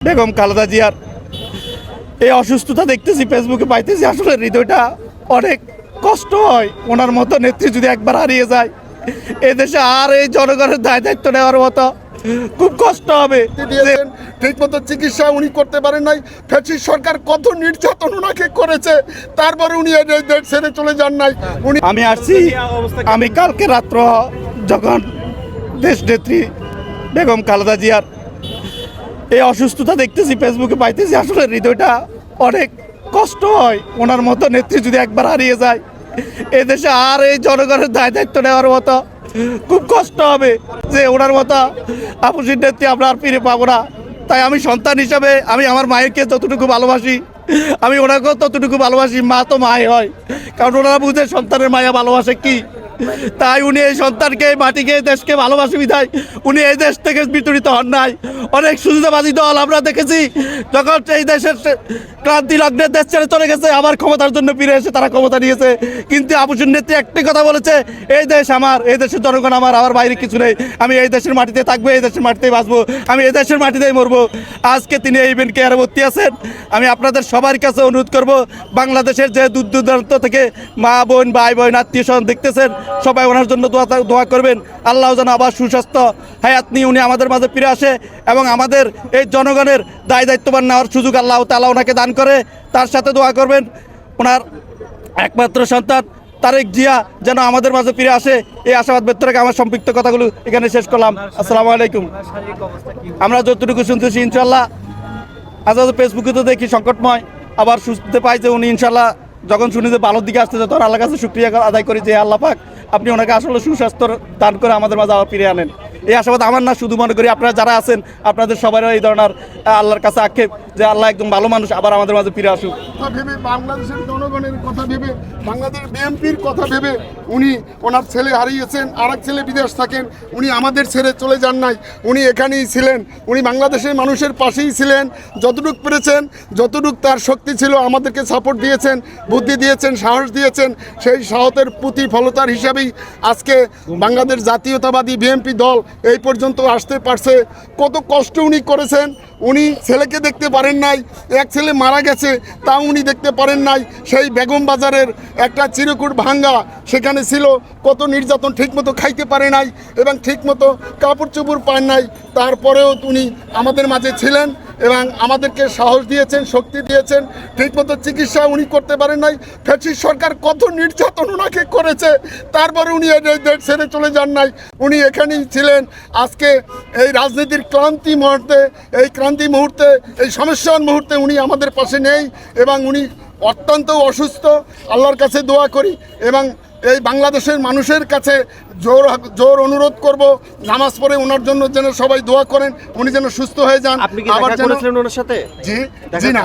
বেগম খালেদা জিয়ার এই অসুস্থতা দেখতেছি ফেসবুকে পাইতেছি আসলে হৃদয়টা অনেক কষ্ট হয়। ওনার মতো নেত্রী যদি একবার হারিয়ে যায় এদেশে আর এই জনগণের দায় দায়িত্ব নেওয়ার মতো খুব কষ্ট হবে। দিয়েছেন ঠিক মতো চিকিৎসা উনি করতে পারেন নাই। ফ্যাসিস্ট সরকার কত নির্যাতন ওনাকে করেছে তারপরে উনি এই দেশ ছেড়ে চলে যান নাই। উনি আমি আসছি আমি কালকে রাত্র যখন দেশ নেত্রী বেগম খালেদা জিয়ার এই অসুস্থতা দেখতেছি ফেসবুকে পাইতেছি, আসলে হৃদয়টা অনেক কষ্ট হয়। ওনার মতো নেত্রী যদি একবার হারিয়ে যায়, এদেশে আর এই জনগণের দায় দায়িত্ব নেওয়ার মতো খুব কষ্ট হবে যে ওনার মতো আপুসির নেত্রী আমরা আর ফিরে পাবো না। তাই আমি সন্তান হিসাবে আমি আমার মায়েরকে যতটুকু ভালোবাসি, আমি ওনাকেও ততটুকু ভালোবাসি, মা তো মাই হয়। কারণ ওনারা বুঝে সন্তানের মায়া ভালোবাসে কি? তাই উনি এই সন্তানকে মাটিকে দেশকে ভালোবাসি বিধায় উনি এই দেশ থেকে বিতরিত হন নাই। অনেক সুবিধাবাদী দল, আমরা দেখেছি যখন এই দেশের ক্রান্তি লগ্নের দেশ ছেড়ে চলে গেছে, আবার ক্ষমতার জন্য ফিরে এসে তারা ক্ষমতা নিয়েছে। কিন্তু আপুসুর নেত্রী একটি কথা বলেছে, এই দেশ আমার, এই দেশের জনগণ আমার আমার বাইরে কিছু নেই। আমি এই দেশের মাটিতে থাকব, এই দেশের মাটিতেই বাঁচবো। আমি এই দেশের মাটিতেই মরবো। আজকে তিনি এই ইভেন্ট কেয়ারে ভর্তি আছেন। আমি আপনাদের সবার কাছে অনুরোধ করব, বাংলাদেশের যে দূর দূরান্ত থেকে মা বোন, ভাই বোন, আত্মীয় স্বজন দেখতেছেন, সবাই ওনার জন্য দোয়া দোয়া করবেন। আল্লাহ যেন আবার সুস্বাস্থ্য হায়াত নিয়ে উনি আমাদের মাঝে ফিরে আসে এবং আমাদের এই জনগণের দায় দায়িত্ববান নেওয়ার সুযোগ আল্লাহ তালা ওনাকে দান করে। তার সাথে দোয়া করবেন। ওনার একমাত্র সন্তান তারেক জিয়া যেন আমাদের মাঝে ফিরে আসে। এই আশাবাদ ব্যক্ত রেখে আমার সম্পৃক্ত কথাগুলো এখানে শেষ করলাম। আসসালামু আলাইকুম। আমরা যতটুকু শুনতেছি ইনশাল্লাহ আজ ফেসবুকে তো দেখি সংকটময়। আবার সুস্থতে পাই যে উনি ইনশাল্লাহ যখন শুনি যে ভালোর দিকে আসতেছে, তখন আল্লাহ কাছে শুক্রিয়া আদায় করি যে আল্লাহ পাক আপনি ওনাকে আসলে সুস্বাস্থ্য দান করে আমাদের মাঝে আবার ফিরে আনেন। এই আশাবাদ আমার না, শুধু মনে করি আপনারা যারা আছেন, আপনাদের সবারও এই ধরনের আল্লাহর কাছে আক্ষেপ। যে আল্লাহ একদম ভালো মানুষ, আবার আমাদের মাঝে ফিরে আসুক। ভেবে বাংলাদেশের জনগণের কথা ভেবে বাংলাদেশ বিএনপির কথা ভেবে উনি ওনার ছেলে হারিয়েছেন আর ছেলে বিদেশ থাকেন, উনি আমাদের ছেড়ে চলে যান নাই, উনি এখানেই ছিলেন, উনি বাংলাদেশের মানুষের পাশেই ছিলেন, যতটুক পেরেছেন, যতটুক তার শক্তি ছিল, আমাদেরকে সাপোর্ট দিয়েছেন, বুদ্ধি দিয়েছেন, সাহস দিয়েছেন, সেই সাহসের প্রতিফলতার হিসাবেই আজকে বাংলাদেশ জাতীয়তাবাদী বিএনপি দল এই পর্যন্ত আসতে পারছে। কত কষ্ট উনি করেছেন উনি ছেলেকে দেখতে পারেন নাই, এক ছেলে মারা গেছে তা উনি দেখতে পারেন নাই। সেই বেগম বাজারের একটা চিরকুট ভাঙ্গা সেখানে ছিল, কত নির্যাতন ঠিকমতো খাইতে পারে নাই এবং ঠিকমতো কাপড় চোপড় পান নাই। তারপরেও উনি আমাদের মাঝে ছিলেন এবং আমাদেরকে সাহস দিয়েছেন, শক্তি দিয়েছেন। ঠিকমতো চিকিৎসা উনি করতে পারেন নাই। ফ্যাসিস্ট সরকার কত নির্যাতন ওনাকে করেছে, তারপরে উনি দেশ ছেড়ে চলে যান নাই। উনি এখানেই ছিলেন। আজকে এই রাজনীতির ক্রান্তি মুহূর্তে, এই ক্রান্তি মুহূর্তে, এই সমস্যার মুহূর্তে উনি আমাদের পাশে নেই এবং উনি অত্যন্ত অসুস্থ। আল্লাহর কাছে দোয়া করি এবং এই বাংলাদেশের মানুষের কাছে জোর জোর অনুরোধ করব নামাজ পড়ে ওনার জন্য যেন সবাই দোয়া করেন উনি যেন সুস্থ হয়ে যান। দেখা যেন- ওনার সাথে? জি জি না।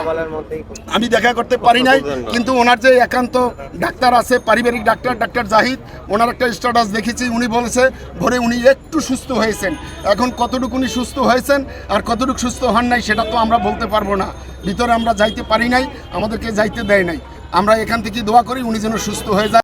আমি দেখা করতে পারি নাই। কিন্তু ওনার যে একান্ত ডাক্তার আছে পারিবারিক ডাক্তার ডাক্তার জাহিদ ওনার একটা স্ট্যাটাস দেখেছি উনি বলেছে ভোরে উনি একটু সুস্থ হয়েছেন। এখন কতটুকু উনি সুস্থ হয়েছেন আর কতটুকু সুস্থ হন নাই সেটা তো আমরা বলতে পারব না। ভিতরে আমরা যাইতে পারি নাই আমাদেরকে যাইতে দেয় নাই। আমরা এখান থেকে দোয়া করি উনি যেন সুস্থ হয়ে যায়